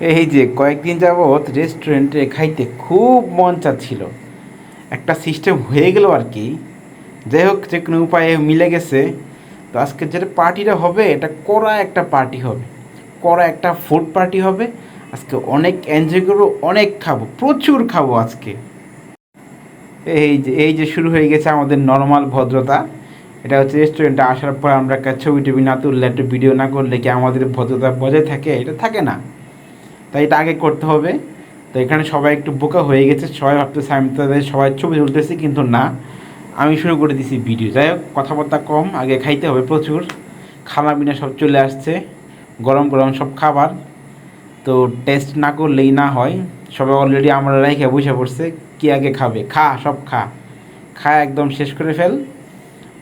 এই যে কয়েকদিন যাবৎ রেস্টুরেন্টে খাইতে খুব মন চাচ্ছিল। একটা সিস্টেম হয়ে গেল আর কি। যাই হোক, যে কোনো উপায়ে মিলে গেছে। তো আজকে যেটা পার্টিটা হবে, এটা করা একটা পার্টি হবে। করা একটা ফুড পার্টি হবে। আজকে অনেক এনজয় করব, অনেক খাব, প্রচুর খাব আজকে। এই যে এই যে শুরু হয়ে গেছে আমাদের নর্মাল ভদ্রতা। এটা হচ্ছে রেস্টুরেন্টে আসার পর আমরা একটা ছবি টবি না তুললে, একটা ভিডিও না করলে কি আমাদের ভদ্রতা বজায় থাকে? এটা থাকে না। তাই এটা আগে করতে হবে। তো এখানে সবাই একটু বোকা হয়ে গেছে, সবাই ভাবতেছে আমি তাদের সবাই ছবি তুলতেছি, কিন্তু না। আমি শুরু করে দিছি ভিডিও। যাই হোক, কথাবার্তা কম, আগে খাইতে হবে প্রচুর। খানা পিনা সব চলে আসছে, গরম গরম সব খাবার। তো টেস্ট না করলেই না হয়। সবাই অলরেডি আমরা রেখে বসে পড়ছে, কি আগে খাবে? খা, সব খা। খা একদম শেষ করে ফেল।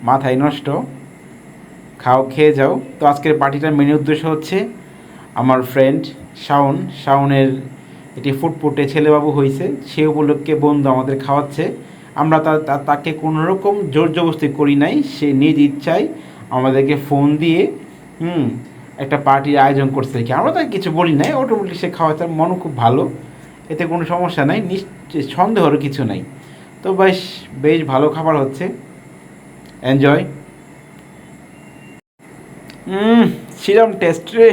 মাথায় নষ্ট। খাও, খেয়ে যাও। তো আজকের পার্টিটার মেন উদ্দেশ্য হচ্ছে আমার ফ্রেন্ড শাওন, শাওনের এটি ফুটফুটে ছেলেবাবু হয়েছে সে উপলক্ষে বন্ধু আমাদের খাওয়াচ্ছে। আমরা তাকে কোনো রকম জোর জবস্তি করি নাই। সে নিজ ইচ্ছায় আমাদেরকে ফোন দিয়ে, হুম, একটা পার্টির আয়োজন করছে কি। আমরা তাকে কিছু বলি নাই। অটোমেটিক সে খাওয়াচ্ছে। আর মনও খুব ভালো। এতে কোনো সমস্যা নাই। নিশ্চয় সন্দেহর কিছু নাই। তো বেশ বেশ ভালো খাবার হচ্ছে। এনজয় হুম সিরাম টেস্ট রে।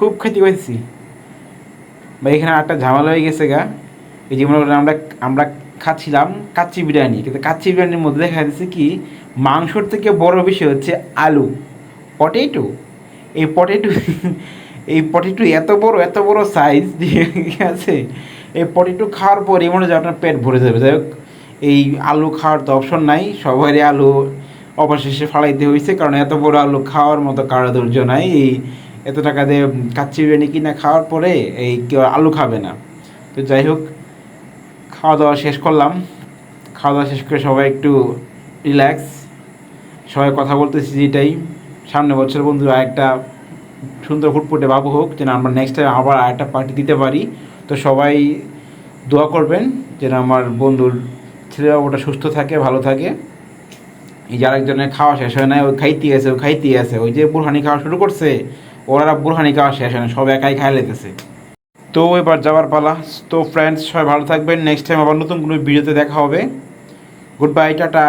খুব খেতে পাইছি বা এখানে একটা ঝামেলা হয়ে গেছে গা। এই যে মনে আমরা আমরা খাচ্ছিলাম কাচ্চি বিরিয়ানি, কিন্তু কাচ্চি বিরিয়ানির মধ্যে দেখা যাচ্ছে কি, মাংসর থেকে বড় বিষয় হচ্ছে আলু, পটেটো। এই পটেটো এই পটেটো এত বড় এত বড় সাইজ ঠিক আছে, এই পটেটো খাওয়ার পরে মনে যে আপনার পেট ভরে যাবে। যাই হোক, এই আলু খাওয়ার তো অপশন নাই, সবারই আলু অবশেষে ফালাইতে হয়েছে, কারণ এত বড় আলু খাওয়ার মতো কারও নাই। এই এত টাকা দিয়ে কাচ্চি বিরিয়ানি কিনে খাওয়ার পরে এই কেউ আলু খাবে না। তো যাই হোক, খাওয়া দাওয়া শেষ করলাম। খাওয়া দাওয়া শেষ করে সবাই একটু রিল্যাক্স সবাই কথা বলতেছি যেটাই। সামনে বছর বন্ধুরা একটা সুন্দর ফুটফুটে বাবু হোক, যেন আমরা নেক্সট টাইম আবার আরেকটা পার্টি দিতে পারি। তো সবাই দোয়া করবেন যেন আমার বন্ধুর ছেলে বাবুটা সুস্থ থাকে, ভালো থাকে। এই যে আরেকজনের খাওয়া শেষ হয় না ওই খাইতে আছে, ও খাইতে আছে। ওই যে বুরহানি খাওয়া শুরু করছে। ওরা বুরহানি খাওয়া শেষ হয় না সব একাই খাই লেতেছে তো এবার যাবার পালা। তো ফ্রেন্ডস সবাই ভালো থাকবেন। নেক্সট টাইম আবার নতুন কোনো ভিডিওতে দেখা হবে। Good bye tata.